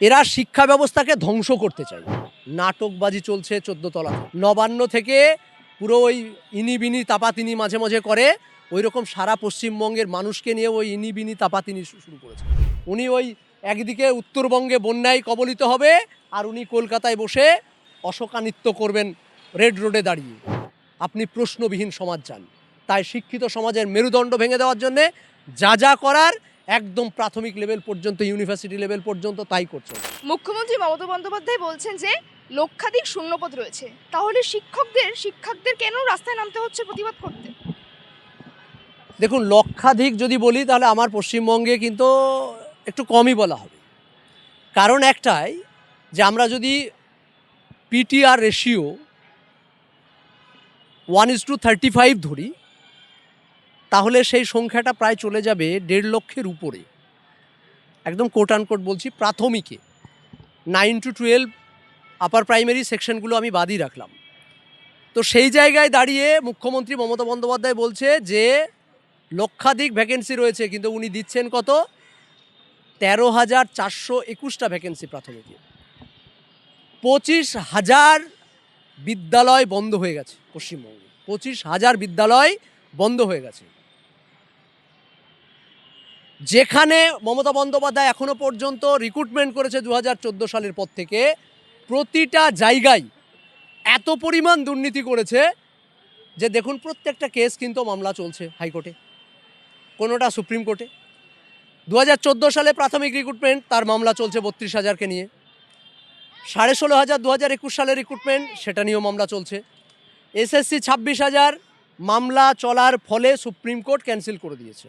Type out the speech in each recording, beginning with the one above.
এরা শিক্ষা ব্যবস্থাকে ধ্বংস করতে চায়। নাটকবাজি চলছে চোদ্দ তলা নবান্ন থেকে পুরো ওই ইনিবিনি তাপাতিনি মাঝে মাঝে করে। ওই রকম সারা পশ্চিমবঙ্গের মানুষকে নিয়ে ওই ইনিবিনি তাপাতিনি শুরু করেছে। উনি ওই একদিকে উত্তরবঙ্গে বন্যায় কবলিত হবে আর উনি কলকাতায় বসে অশোকানিত্য করবেন রেড রোডে দাঁড়িয়ে। আপনি প্রশ্নবিহীন সমাজ চান। তাই শিক্ষিত সমাজের মেরুদণ্ড ভেঙে দেওয়ার জন্যে যা যা করার একদম প্রাথমিক লেভেল পর্যন্ত ইউনিভার্সিটি লেভেল পর্যন্ত তাই করছে। মুখ্যমন্ত্রী মমতা বন্দ্যোপাধ্যায় বলছেন যে লক্ষাধিক শূন্যপদ রয়েছে। তাহলে শিক্ষকদের শিক্ষকদের কেন রাস্তায় নামতে হচ্ছে প্রতিবাদ করতে? দেখুন লক্ষাধিক যদি বলি তাহলে আমার পশ্চিমবঙ্গে কিন্তু একটু কমই বলা হবে। কারণ একটাই যে আমরা যদি PTR ratio one is to thirty five ধরি তাহলে সেই সংখ্যাটা প্রায় চলে যাবে দেড় লক্ষের উপরে। একদম কোট কোট বলছি প্রাথমিকে। Nine to twelve upper primary সেকশনগুলো আমি বাদই রাখলাম। তো সেই জায়গায় দাঁড়িয়ে মুখ্যমন্ত্রী মমতা বন্দ্যোপাধ্যায় বলছে যে, লক্ষাধিক ভ্যাকেন্সি রয়েছে, কিন্তু উনি দিচ্ছেন কত? তেরো হাজার চারশো একুশটা ভ্যাকেন্সি প্রাথমিকে। পঁচিশ হাজার বিদ্যালয় বন্ধ হয়ে গেছে পশ্চিমবঙ্গে। পঁচিশ হাজার বিদ্যালয় বন্ধ হয়ে গেছে। যেখানে মমতা বন্দ্যোপাধ্যায় এখনও পর্যন্ত রিক্রুটমেন্ট করেছে দু হাজার চোদ্দ সালের পর থেকে, প্রতিটা জায়গায় এত পরিমাণ দুর্নীতি করেছে যে দেখুন প্রত্যেকটা কেস কিন্তু মামলা চলছে হাইকোর্টে, কোনোটা সুপ্রিম কোর্টে। দু হাজার চোদ্দ সালে প্রাথমিক রিক্রুটমেন্ট তার মামলা চলছে বত্রিশ হাজারকে নিয়ে। সাড়ে ষোলো হাজার দু হাজার একুশ সালের রিক্রুটমেন্ট সেটা নিয়েও মামলা চলছে। এসএসসি ছাব্বিশ হাজার, মামলা চলার ফলে সুপ্রিম কোর্ট ক্যান্সেল করে দিয়েছে।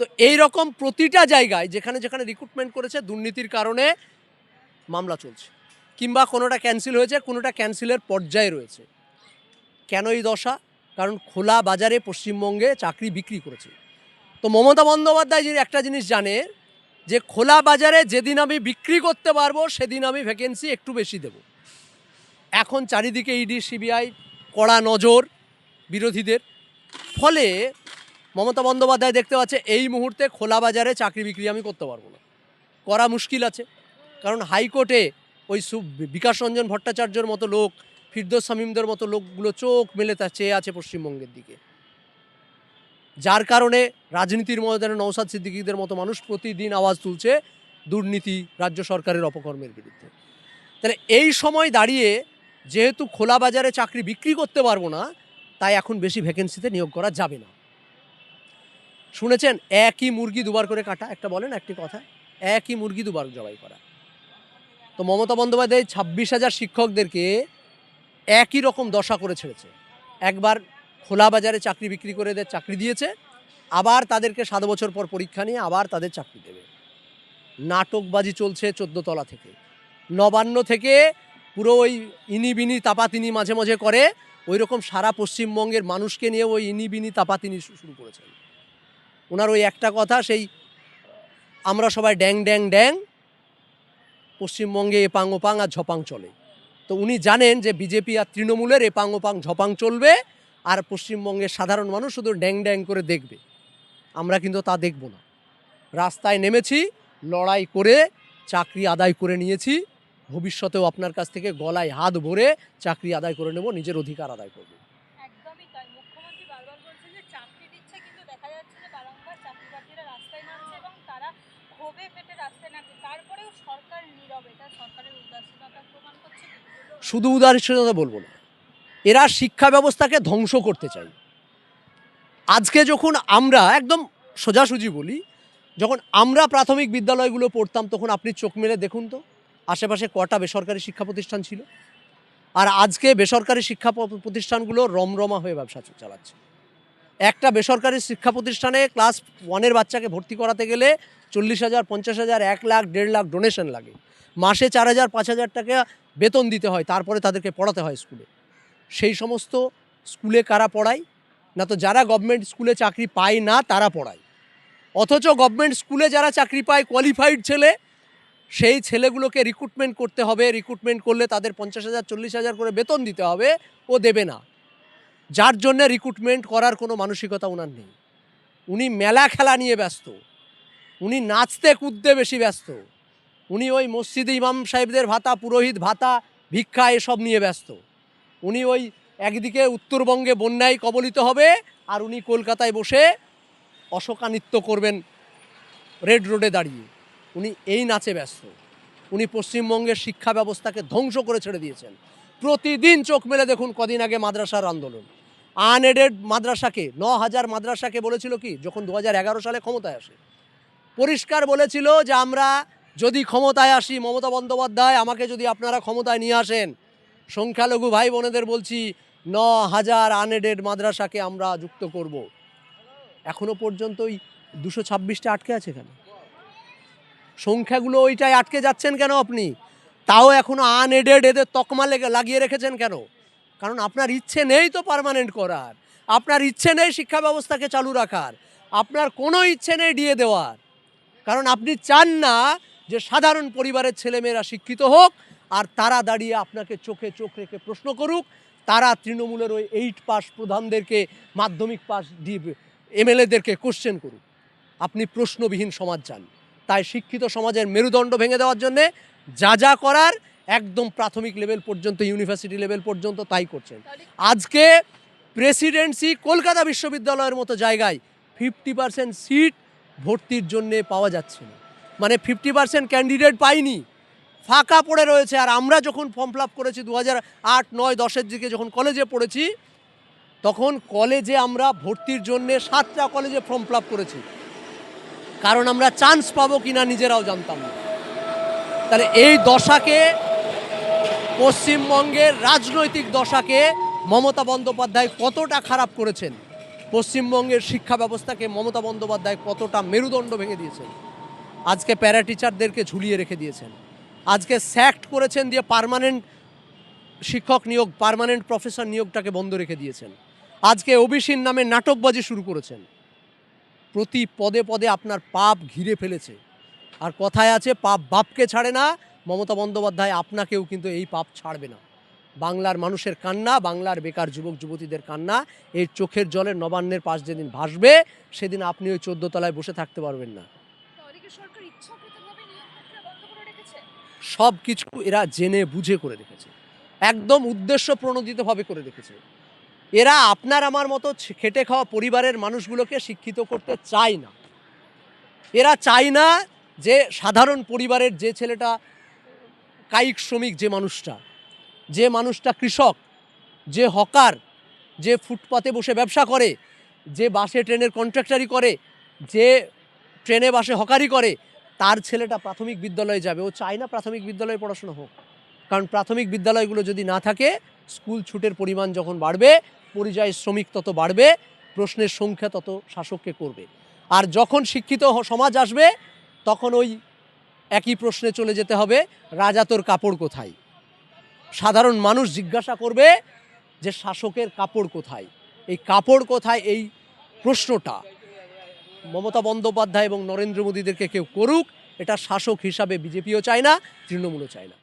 তো এই রকম প্রতিটা জায়গায় যেখানে যেখানে রিক্রুটমেন্ট করেছে, দুর্নীতির কারণে মামলা চলছে। কিংবা কোনোটা ক্যান্সেল হয়েছে, কোনোটা ক্যান্সেলের পর্যায়ে রয়েছে। কেন এই দশা? কারণ খোলা বাজারে পশ্চিমবঙ্গে চাকরি বিক্রি করেছে। তো মমতা বন্দ্যোপাধ্যায় যে একটা জিনিস জানে, যে খোলা বাজারে যেদিন আমি বিক্রি করতে পারব, সেদিন আমি ভ্যাকেন্সি একটু বেশি দেব। এখন চারিদিকে ইডি সিবিআই কড়া নজর বিরোধীদের। ফলে মমতা বন্দ্যোপাধ্যায় দেখতে পাচ্ছে, এই মুহূর্তে খোলা বাজারে চাকরি বিক্রি আমি করতে পারব না। করা মুশকিল আছে। কারণ হাইকোর্টে ওই সু বিকাশ রঞ্জন ভট্টাচার্যর মতো লোক, ফিরদোস শামীমদের মতো লোকগুলো চোখ মেলে তা চেয়ে আছে পশ্চিমবঙ্গের দিকে। যার কারণে রাজনীতির ময়দানে নৌসাদ সিদ্দিকীদের মতো মানুষ প্রতিদিন আওয়াজ তুলছে দুর্নীতি রাজ্য সরকারের অপকর্মের বিরুদ্ধে। তাহলে এই সময় দাঁড়িয়ে যেহেতু খোলা বাজারে চাকরি বিক্রি করতে পারব না, তাই এখন বেশি ভ্যাকেন্সিতে নিয়োগ করা যাবে না। শুনেছেন, একই মুরগি দুবার করে কাটা, একটা বলেন, একটি কথা, একই মুরগি দুবার জবাই করা। তো মমতা বন্দ্যোপাধ্যায় ছাব্বিশ হাজার শিক্ষকদেরকে একই রকম দশা করে ছেড়েছে। একবার খোলা বাজারে চাকরি বিক্রি করে এদের চাকরি দিয়েছে, আবার তাদেরকে সাত বছর পর পরীক্ষা নিয়ে আবার তাদের চাকরি দেবে। নাটকবাজি চলছে চোদ্দ তলা থেকে। নবান্ন থেকে পুরো ওই ইনিবিনি তাপাতিনি মাঝে মাঝে করে ওই রকম সারা পশ্চিমবঙ্গের মানুষকে নিয়ে ওই ইনিবিনি তাপাতিনি শুরু করেছেন ওনার ওই একটা কথা, সেই আমরা সবাই ড্যাং ড্যাং ড্যাং, পশ্চিমবঙ্গে এপাং ওপাং আর ঝপাং চলে। তো উনি জানেন যে বিজেপি আর তৃণমূলের এপাং ওপাং, ঝপাং চলবে আর পশ্চিমবঙ্গের সাধারণ মানুষ শুধু ড্যাং ড্যাং করে দেখবে। আমরা কিন্তু তা দেখব না। রাস্তায় নেমেছি, লড়াই করে চাকরি আদায় করে নিয়েছি। ভবিষ্যতেও আপনার কাছ থেকে গলায় হাত ভরে চাকরি আদায় করে নেব, নিজের অধিকার আদায় করব একদমই তাই মুখ্যমন্ত্রী বারবার বলছেন যে চাকরি দিচ্ছে কিন্তু দেখা যাচ্ছে যে বারংবার চাকরি প্রার্থীরা রাস্তায় নামছে এবং তারা ক্ষোভে ফেটে রাস্তায় নামছে তারপরেও সরকার নীরব এটা সরকারের উদাসীনতা প্রমাণ করছে কি? শুধু উদাহরণতা বলব না। এরা শিক্ষা ব্যবস্থাকে ধ্বংস করতে চায় আজকে যখন আমরা একদম সোজাসুজি বলি, যখন আমরা প্রাথমিক বিদ্যালয়গুলো পড়তাম, তখন আপনি চোখ মেলে দেখুন তো, আশেপাশে কটা বেসরকারি শিক্ষা প্রতিষ্ঠান ছিল? আর আজকে বেসরকারি শিক্ষা প্রতিষ্ঠানগুলো রমরমা হয়ে ব্যবসা চালাচ্ছে। একটা বেসরকারি শিক্ষা প্রতিষ্ঠানে ক্লাস ওয়ানের বাচ্চাকে ভর্তি করাতে গেলে চল্লিশ হাজার, পঞ্চাশ হাজার, এক লাখ, দেড় লাখ ডোনেশন লাগে। মাসে চার হাজার, পাঁচ হাজার টাকা বেতন দিতে হয়, তারপরে তাদেরকে পড়াতে হয় স্কুলে। সেই সমস্ত স্কুলে কারা পড়ায়? না তো যারা গভর্নমেন্ট স্কুলে চাকরি পায় না, তারা পড়ায়। অথচ গভর্নমেন্ট স্কুলে যারা চাকরি পায় কোয়ালিফাইড ছেলে, সেই ছেলেগুলোকে রিক্রুটমেন্ট করতে হবে। রিক্রুটমেন্ট করলে তাদের পঞ্চাশ হাজার, চল্লিশ হাজার করে বেতন দিতে হবে, ও দেবে না। যার জন্যে রিক্রুটমেন্ট করার কোনো মানসিকতা ওনার নেই। উনি মেলা খেলা নিয়ে ব্যস্ত। উনি নাচতে কুদতে বেশি ব্যস্ত। উনি ওই মসজিদে ইমাম সাহেবদের ভাতা, পুরোহিত ভাতা, ভিক্ষা এসব নিয়ে ব্যস্ত। উনি ওই একদিকে উত্তরবঙ্গে বন্যায় কবলিত হবে আর উনি কলকাতায় বসে অশোকা নৃত্য করবেন রেড রোডে দাঁড়িয়ে। উনি এই নাচে ব্যস্ত। উনি পশ্চিমবঙ্গের শিক্ষা ব্যবস্থাকে ধ্বংস করে ছেড়ে দিয়েছেন। প্রতিদিন চোখ মেলে দেখুন কদিন আগে মাদ্রাসার আন্দোলন। আনএডেড মাদ্রাসাকে ন হাজার মাদ্রাসাকে বলেছিল কি, যখন দু হাজার এগারো সালে ক্ষমতায় আসে, পরিষ্কার বলেছিল যে আমরা যদি ক্ষমতায় আসি, মমতা বন্দ্যোপাধ্যায় আমাকে যদি আপনারা ক্ষমতায় নিয়ে আসেন, সংখ্যালঘু ভাই বোনেদের বলছি, ন হাজার আনএডেড মাদ্রাসাকে আমরা যুক্ত করব। এখনও পর্যন্ত ওই দুশো ছাব্বিশটা আটকে আছে কেন? সংখ্যাগুলো ওইটাই আটকে যাচ্ছেন কেন আপনি? তাও এখনও আনএডেড এদের তকমা লেগে, লাগিয়ে রেখেছেন কেন? কারণ আপনার ইচ্ছে নেই তো পার্মানেন্ট করার। আপনার ইচ্ছে নেই শিক্ষা ব্যবস্থাকে চালু রাখার। আপনার কোনো ইচ্ছে নেই দিয়ে দেওয়ার। কারণ আপনি চান না যে সাধারণ পরিবারের ছেলেমেয়েরা শিক্ষিত হোক, আর তারা দাঁড়িয়ে আপনাকে চোখে চোখ রেখে প্রশ্ন করুক, তারা তৃণমূলের ওই এইট পাস প্রধানদেরকে, মাধ্যমিক পাস দিয়ে এমএলএদেরকে কোশ্চেন করুক। আপনি প্রশ্নবিহীন সমাজ চান। তাই শিক্ষিত সমাজের মেরুদণ্ড ভেঙে দেওয়ার জন্যে যা যা করার একদম প্রাথমিক লেভেল পর্যন্ত ইউনিভার্সিটি লেভেল পর্যন্ত তাই করছেন। আজকে প্রেসিডেন্সি কলকাতা বিশ্ববিদ্যালয়ের মতো জায়গায় ফিফটি পার্সেন্ট সিট ভর্তির জন্যে পাওয়া যাচ্ছে না। মানে ফিফটি পার্সেন্ট ক্যান্ডিডেট পাইনি। ফাঁকা পড়ে রয়েছে। আর আমরা যখন ফর্ম ফিল করেছি দু হাজার আট, নয়, দশের দিকে যখন কলেজে পড়েছি, তখন কলেজে আমরা ভর্তির জন্যে সাতটা কলেজে ফর্ম ফিল করেছি। কারণ আমরা চান্স পাবো কিনা নিজেরাও জানতাম না। তাহলে এই দশাকে, পশ্চিমবঙ্গের রাজনৈতিক দশাকে মমতা বন্দ্যোপাধ্যায় কতটা খারাপ করেছেন? পশ্চিমবঙ্গের শিক্ষা ব্যবস্থাকে মমতা বন্দ্যোপাধ্যায় কতটা মেরুদণ্ড ভেঙে দিয়েছেন? আজকে প্যারা টিচারদেরকে ঝুলিয়ে রেখে দিয়েছেন। আজকে স্যাক্ট করেছেন দিয়ে পারমানেন্ট শিক্ষক নিয়োগ পারমানেন্ট প্রফেসর নিয়োগটাকে বন্ধ রেখে দিয়েছেন। আজকে ওবিসির নামে নাটকবাজি শুরু করেছেন। প্রতি পদে পদে আপনার পাপ ঘিরে ফেলেছে। আর কথায় আছে, পাপ বাপকে ছাড়ে না, মমতা বন্দ্যোপাধ্যায় আপনাকেও কিন্তু এই পাপ ছাড়বে না। বাংলার মানুষের কান্না, বাংলার বেকার যুবক যুবতীদের কান্না এই চোখের জলের নবান্নের পাশ যেদিন ভাসবে, সেদিন আপনি ওই চোদ্দ তলায় বসে থাকতে পারবেন না। রেখেছে? সব কিছু এরা জেনে বুঝে করে রেখেছে। একদম উদ্দেশ্য প্রণোদিতভাবে করে রেখেছে। এরা আপনার আমার মতো খেটে খাওয়া পরিবারের মানুষগুলোকে শিক্ষিত করতে চায় না। এরা চায় না যে সাধারণ পরিবারের যে ছেলেটা, কায়িক শ্রমিক যে মানুষটা যে মানুষটা কৃষক, যে হকার, যে ফুটপাতে বসে ব্যবসা করে, যে বাসে, ট্রেনের কন্ট্রাক্টারি করে, যে ট্রেনে বাসে হকারি করে, তার ছেলেটা প্রাথমিক বিদ্যালয়ে যাবে। ও চায় না প্রাথমিক বিদ্যালয়ে পড়াশোনা হোক। কারণ প্রাথমিক বিদ্যালয়গুলো যদি না থাকে, স্কুল ছুটের পরিমাণ যখন বাড়বে, পরিযায়ী শ্রমিক তত বাড়বে, প্রশ্নের সংখ্যা তত শাসককে করবে। আর যখন শিক্ষিত সমাজ আসবে, তখন ওই একই প্রশ্নে চলে যেতে হবে, রাজা তোর কাপড় কোথায়? সাধারণ মানুষ জিজ্ঞাসা করবে যে শাসকের কাপড় কোথায়? এই কাপড় কোথায়? এই প্রশ্নটা। মমতা বন্দ্যোপাধ্যায় এবং নরেন্দ্র মোদীদেরকে কেউ করুক, এটা শাসক হিসাবে বিজেপিও চায় না, তৃণমূলও চায় না।